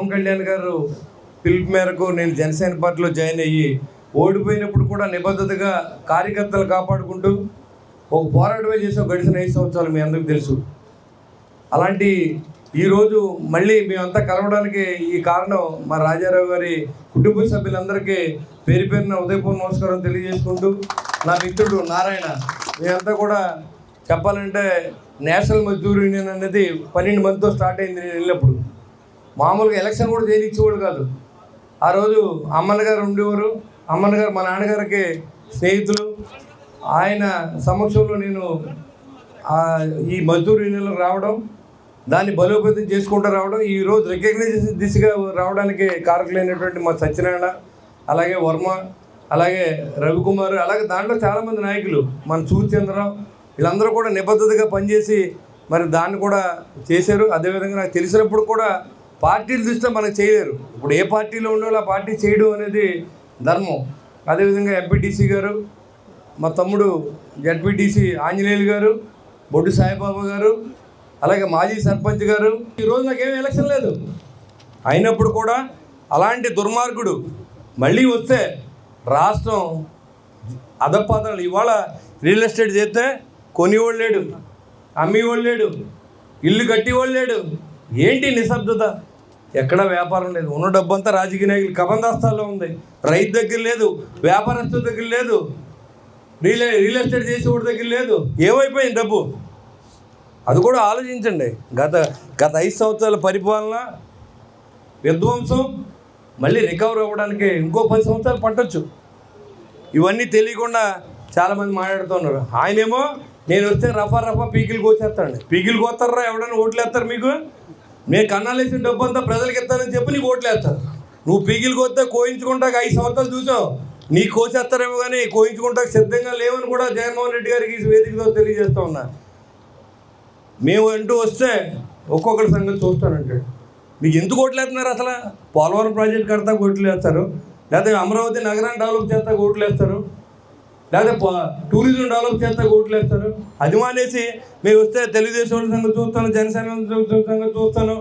పవన్ కళ్యాణ్ గారు పిలుపు మేరకు నేను జనసేన పార్టీలో జాయిన్ అయ్యి ఓడిపోయినప్పుడు కూడా నిబద్ధతగా కార్యకర్తలు కాపాడుకుంటూ ఒక పోరాటమే చేసాం గడిచిన ఐదు సంవత్సరాలు మీ అందరికీ తెలుసు. అలాంటి ఈరోజు మళ్ళీ మేమంతా కలవడానికి ఈ కారణం మా రాజారావు గారి కుటుంబ సభ్యులందరికీ పేరు పేరున ఉదయపూర్ నమస్కారం తెలియజేసుకుంటూ నా మిత్రుడు నారాయణ మేమంతా కూడా చెప్పాలంటే నేషనల్ మజ్దూర్ యూనియన్ అనేది పన్నెండు మందితో స్టార్ట్ అయింది నేను వెళ్ళినప్పుడు. మామూలుగా ఎలక్షన్ కూడా చేయనిచ్చేవాడు కాదు. ఆ రోజు అమ్మన్న గారు ఉండేవారు. అమ్మన్న గారు మా నాన్నగారికి స్నేహితులు. ఆయన సమక్షంలో నేను ఈ మజ్దూర్ యూనియన్లో రావడం దాన్ని బలోపేతం చేసుకుంటూ రావడం ఈ రోజు రికగ్నైజేషన్ దిశగా రావడానికి కారకులైనటువంటి మా సత్యనారాయణ అలాగే వర్మ అలాగే రవికుమార్ అలాగే దాంట్లో చాలామంది నాయకులు మన సూర్యచంద్రరావు వీళ్ళందరూ కూడా నిబద్ధతగా పనిచేసి మరి దాన్ని కూడా చేశారు. అదేవిధంగా నాకు తెలిసినప్పుడు కూడా పార్టీలు దృష్టిలో మనకు చేయలేరు. ఇప్పుడు ఏ పార్టీలో ఉండో ఆ పార్టీ చేయడం అనేది ధర్మం. అదేవిధంగా ఎంపీటీసీ గారు మా తమ్ముడు జడ్పీటీసీ ఆంజనేయులు గారు బొడ్డు సాయిబాబా గారు అలాగే మాజీ సర్పంచ్ గారు ఈరోజు నాకేం ఎలక్షన్ లేదు. అయినప్పుడు కూడా అలాంటి దుర్మార్గుడు మళ్ళీ వస్తే రాష్ట్రం అధపాతాలు ఇవాళ రియల్ ఎస్టేట్ చేస్తే కొనివాడు లేడు అమ్మేవాడు లేడు ఇల్లు కట్టేవాడు లేడు. ఏంటి నిశ్శబ్దత? ఎక్కడ వ్యాపారం లేదు. ఉన్న డబ్బంతా రాజకీయ నాయకులు. కబందాస్తాల్లో ఉంది. రైతు దగ్గర లేదు. వ్యాపారస్తుల దగ్గర లేదు. రియల్ రియల్ ఎస్టేట్ చేసేవాడి దగ్గర లేదు. ఏమైపోయింది డబ్బు? అది కూడా ఆలోచించండి. గత గత ఐదు సంవత్సరాల పరిపాలన విధ్వంసం మళ్ళీ రికవర్ అవ్వడానికి ఇంకో పది సంవత్సరాలు పట్టచ్చు. ఇవన్నీ తెలియకుండా చాలామంది మాట్లాడుతున్నారు. ఆయనేమో నేను వస్తే రఫా రఫా పీకిలు వచ్చేస్తాను పీకిలు కోస్తారా? ఎవడైనా ఓట్లు వేస్తారు మీకు? నేను కన్నాలేసిన డబ్బు అంతా ప్రజలకు ఇస్తానని చెప్పి నీకు ఓట్లు వేస్తారు. నువ్వు పీకిలు కొత్తే కోయించుకుంటాక ఐదు సంవత్సరాలు చూసావు. నీ కోసేస్తారేమో కానీ కోయించుకుంటా సిద్ధంగా లేవని కూడా జగన్మోహన్ రెడ్డి గారికి ఈ వేదికతో తెలియజేస్తా ఉన్నా. మేము అంటూ వస్తే ఒక్కొక్కరి సంగతి చూస్తానంటాడు మీకు ఎందుకు ఓట్లేస్తున్నారు అసలు? పోలవరం ప్రాజెక్ట్ కడతా ఓట్లు వేస్తారు. లేకపోతే అమరావతి నగరాన్ని డెవలప్ చేస్తా ఓట్లు వేస్తారు. లేకపోతే టూరిజం డెవలప్ చేస్తా ఓట్లు వేస్తారు. అది మానేసి మేము వస్తే తెలుగుదేశం వాళ్ళ సంగతి చూస్తాను జనసేన సంగతి చూస్తాను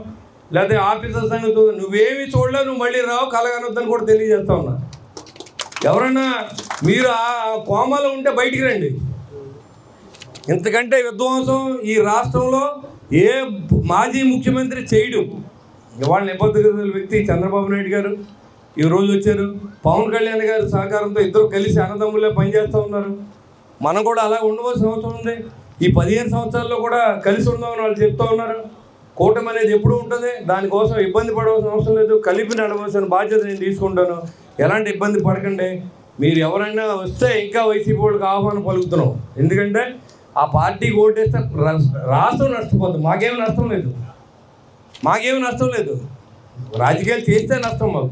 లేకపోతే ఆఫీసర్ సంగతి చూస్తాను. నువ్వేమి చూడలేవు నువ్వు మళ్ళీ రావు కలగనొద్దని కూడా తెలియజేస్తా ఉన్నా. ఎవరైనా మీరు ఆ కోమాలో ఉంటే బయటికి రండి. ఇంతకంటే విధ్వంసం ఈ రాష్ట్రంలో ఏ మాజీ ముఖ్యమంత్రి చేయడు. ఇవాళ నిబద్ధత వ్యక్తి చంద్రబాబు నాయుడు గారు ఈ రోజు వచ్చారు. పవన్ కళ్యాణ్ గారి సహకారంతో ఇద్దరు కలిసి అన్నదమ్ములే పనిచేస్తూ ఉన్నారు. మనం కూడా అలా ఉండవలసిన అవసరం ఉంది. ఈ పదిహేను సంవత్సరాల్లో కూడా కలిసి ఉందామని వాళ్ళు చెప్తూ ఉన్నారు. కూటమి అనేది ఎప్పుడు ఉంటుంది. దానికోసం ఇబ్బంది పడవలసిన అవసరం లేదు. కలిపి నడవలసిన బాధ్యత నేను తీసుకుంటాను. ఎలాంటి ఇబ్బంది పడకండి. మీరు ఎవరైనా వస్తే ఇంకా వైసీపీ వాళ్ళకి ఆహ్వానం పలుకుతున్నాం. ఎందుకంటే ఆ పార్టీకి ఓటేస్తే రా- రాష్ట్రం నష్టపోతుంది. మాకేం నష్టం లేదు. మాకేం నష్టం లేదు. రాజకీయాలు చేస్తే నష్టం మాకు.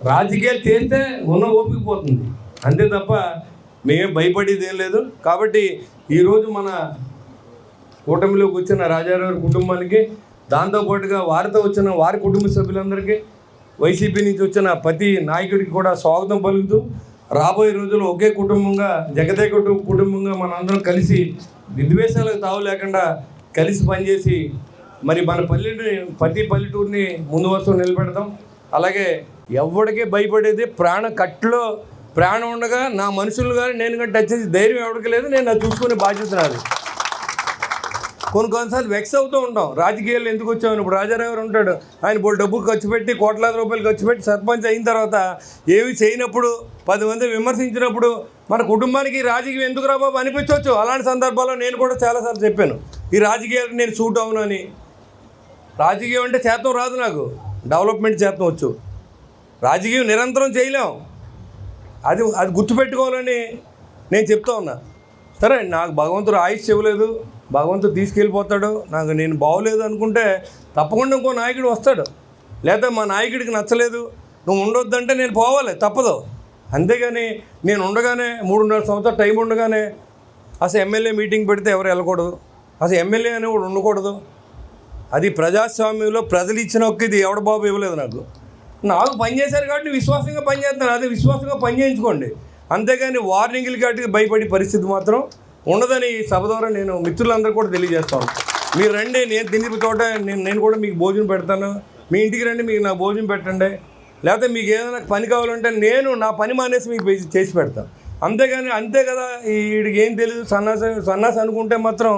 రాజకీయాలు చేస్తే ఉన్న ఓపిక పోతుంది. అంతే తప్ప మేమే భయపడేది ఏం లేదు. కాబట్టి ఈరోజు మన కూటమిలోకి వచ్చిన రాజారావు కుటుంబానికి దాంతోపాటుగా వారితో వచ్చిన వారి కుటుంబ సభ్యులందరికీ వైసీపీ నుంచి వచ్చిన ప్రతి నాయకుడికి కూడా స్వాగతం పలుకుతూ రాబోయే రోజుల్లో ఒకే కుటుంబంగా జగదే కుటుంబ కుటుంబంగా మనందరం కలిసి విద్వేషాలకు తావు లేకుండా కలిసి పనిచేసి మరి మన పల్లెటూరి ప్రతి పల్లెటూరిని ముందు వరుసలో నిలబెడతాం. అలాగే ఎవరికీ భయపడేది? ప్రాణ కట్టులో ప్రాణం ఉండగా నా మనుషులు కానీ నేను కంటే టచ్ చేసి ధైర్యం ఎవరికి లేదు నేను అది చూసుకునే బాధ్యత నాది. కొన్ని కొన్నిసార్లు వెక్స్ అవుతూ ఉంటాం. రాజకీయాలు ఎందుకు వచ్చామని. ఇప్పుడు రాజారావు గారు ఉంటాడు. ఆయన ఇప్పుడు డబ్బు ఖర్చు పెట్టి కోట్లాది రూపాయలు ఖర్చు పెట్టి సర్పంచ్ అయిన తర్వాత ఏవి చేయనప్పుడు పది మంది విమర్శించినప్పుడు మన కుటుంబానికి రాజకీయం ఎందుకు రాబాబు అనిపించవచ్చు? అలాంటి సందర్భాల్లో నేను కూడా చాలాసార్లు చెప్పాను. ఈ రాజకీయాలకు నేను సూట్ అవును అని. రాజకీయం అంటే చేతం రాదు నాకు. డెవలప్మెంట్ చేతం వచ్చు. రాజకీయం నిరంతరం చేయలేం. అది అది గుర్తుపెట్టుకోవాలని నేను చెప్తా ఉన్నా. సరే నాకు భగవంతుడు ఆయుష్ ఇవ్వలేదు. భగవంతుడు తీసుకెళ్ళిపోతాడు. నాకు నేను బాగోలేదు అనుకుంటే తప్పకుండా ఇంకో నాయకుడు వస్తాడు. లేదా మా నాయకుడికి నచ్చలేదు. నువ్వు ఉండొద్దంటే నేను పోవాలి. తప్పదు. అంతేగాని నేను ఉండగానే మూడున్నర సంవత్సరాలు టైం ఉండగానే అసలు ఎమ్మెల్యే మీటింగ్ పెడితే ఎవరు వెళ్ళకూడదు. అసలు ఎమ్మెల్యే అని కూడా ఉండకూడదు. అది ప్రజాస్వామ్యంలో ప్రజలు ఇచ్చిన ఒక్క ఇది ఎవడ బాబు ఇవ్వలేదు నాకు. నాకు పనిచేశారు కాబట్టి విశ్వాసంగా పనిచేస్తాను అదే విశ్వాసంగా పని చేయించుకోండి. అంతేగాని వార్నింగ్లు కాబట్టి భయపడే పరిస్థితి మాత్రం ఉండదని ఈ సభ ద్వారా నేను మిత్రులందరూ కూడా తెలియజేస్తాను మీరు రండి నేను తిని చోట నేను నేను కూడా మీకు భోజనం పెడతాను. మీ ఇంటికి రండి మీకు నా భోజనం పెట్టండి. లేకపోతే మీకు ఏదైనా పని కావాలంటే నేను నా పని మానేసి మీకు చేసి- పెడతాను అంతేగాని అంతే కదా వీడికి ఏం తెలియదు సన్నాసి సన్నాసి అనుకుంటే మాత్రం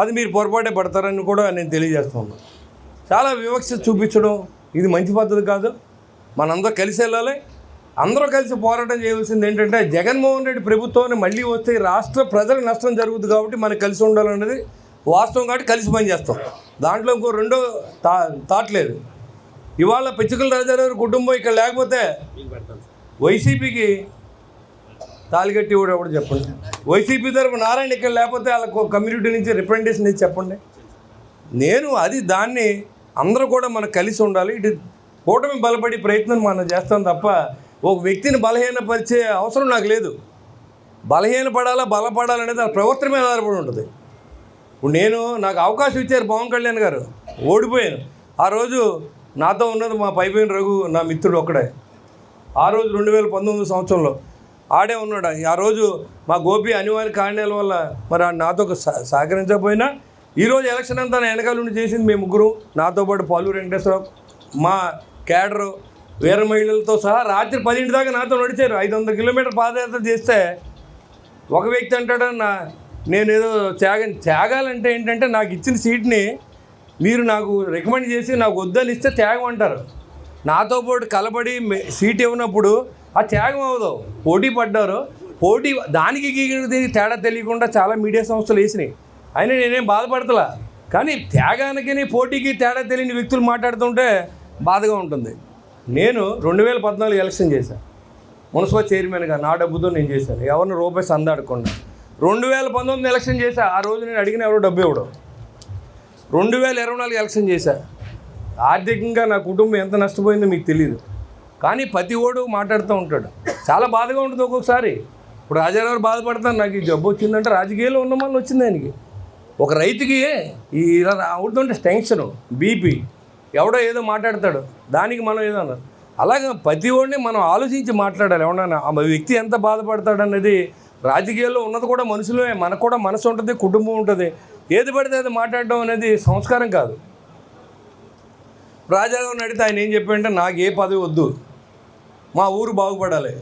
అది మీరు పొరపాటే పడతారని కూడా నేను తెలియజేస్తున్నాను చాలా వివక్ష చూపించడం ఇది మంచి పద్ధతి కాదు. మనందరూ కలిసి వెళ్ళాలి. అందరూ కలిసి పోరాటం చేయవలసింది ఏంటంటే జగన్మోహన్ రెడ్డి ప్రభుత్వాన్ని మళ్ళీ వస్తే రాష్ట్ర ప్రజలకు నష్టం జరుగుతుంది కాబట్టి మనకు కలిసి ఉండాలన్నది వాస్తవం కాబట్టి కలిసి పనిచేస్తాం దాంట్లో ఇంకో రెండో తా థాట్ లేదు. ఇవాళ పిచ్చుకల రాజారావు కుటుంబం ఇక్కడ లేకపోతే వైసీపీకి తాలిగట్టి కూడా ఎవడు చెప్పండి? వైసీపీ తరపు నారాయణ ఇక్కడ లేకపోతే వాళ్ళకు కమ్యూనిటీ నుంచి రిప్రజెంటేషన్ ఇచ్చి చెప్పండి. నేను అది దాన్ని అందరూ కూడా మనం కలిసి ఉండాలి. ఇటు కూటమి బలపడి ప్రయత్నం మనం చేస్తాం తప్ప ఒక వ్యక్తిని బలహీనపరిచే అవసరం నాకు లేదు. బలహీనపడాలా బలపడాలనేది ఆ ప్రవర్తన మీద ఆధారపడి ఉంటుంది. ఇప్పుడు నేను నాకు అవకాశం ఇచ్చారు పవన్ కళ్యాణ్ గారు ఓడిపోయాను. ఆ రోజు నాతో ఉన్నది మా పైపోయిన రఘు నా మిత్రుడు ఒక్కడే. ఆ రోజు రెండు వేల పంతొమ్మిది సంవత్సరంలో ఆడే ఉన్నాడు. ఆ రోజు మా గోపి అనివార్య కారణాల వల్ల మరి నాతో ఒక సహ- సహకరించకపోయినా ఈరోజు ఎలక్షన్ అంతా నా వెనకాల నుండి చేసింది మేము ముగ్గురు నాతో పాటు పాలు వెంకటేశ్వరరావు మా క్యాడరు వీర మహిళలతో సహా రాత్రి పదింటి దాకా నాతో నడిచారు. ఐదు వందల కిలోమీటర్ పాదయాత్ర చేస్తే ఒక వ్యక్తి అంటాడు నా నేను ఏదో త్యాగం త్యాగాలంటే ఏంటంటే నాకు ఇచ్చిన సీట్ని మీరు నాకు రికమెండ్ చేసి నాకు వద్దని ఇస్తే త్యాగం అంటారు. నాతో పాటు కలబడి సీట్ ఇవ్వనప్పుడు ఆ త్యాగం అవ్వదు. పోటీ పడ్డారు. పోటీ దానికి గీకి తేడా తెలియకుండా చాలా మీడియా సంస్థలు వేసినాయి. అయినా నేనేం బాధపడతలా? కానీ త్యాగానికి పోటీకి తేడా తెలియని వ్యక్తులు మాట్లాడుతుంటే బాధగా ఉంటుంది. నేను రెండు వేల పద్నాలుగు ఎలక్షన్ చేశాను మున్సిపల్ చైర్మన్గా నా డబ్బుతో నేను చేశాను. ఎవరిని రూపాయి సందాడకుండా. రెండు వేల పంతొమ్మిది ఎలక్షన్ చేశా. ఆ రోజు నేను అడిగిన ఎవరో డబ్బు ఇవ్వడం. రెండు వేల ఇరవై నాలుగు ఎలక్షన్ చేశా. ఆర్థికంగా నా కుటుంబం ఎంత నష్టపోయిందో మీకు తెలియదు కానీ ప్రతి ఓడు మాట్లాడుతూ ఉంటాడు. చాలా బాధగా ఉంటుంది ఒక్కొక్కసారి. ఇప్పుడు రాజారావు బాధపడతాను నాకు ఈ జబ్బు వచ్చిందంటే రాజకీయాల్లో ఉన్న మళ్ళీ వచ్చింది ఆయనకి. ఒక రైతుకి ఈ ఇలా అవుతుంటే టెన్షన్ బీపీ. ఎవడో ఏదో మాట్లాడతాడు. దానికి మనం ఏదో అన్నారు అలాగే ప్రతి ఓడిని మనం ఆలోచించి మాట్లాడాలి. ఎవడన్నా ఆ వ్యక్తి ఎంత బాధపడతాడు అనేది రాజకీయాల్లో ఉన్నది కూడా మనుషులే. మనకు కూడా మనసు ఉంటుంది కుటుంబం ఉంటుంది. ఏది పడితే అది మాట్లాడడం అనేది సంస్కారం కాదు. రాజారావుని అడిగితే ఆయన ఏం చెప్పాడంటే నాకు ఏ పదవి వద్దు. మా ఊరు బాగుపడాలి.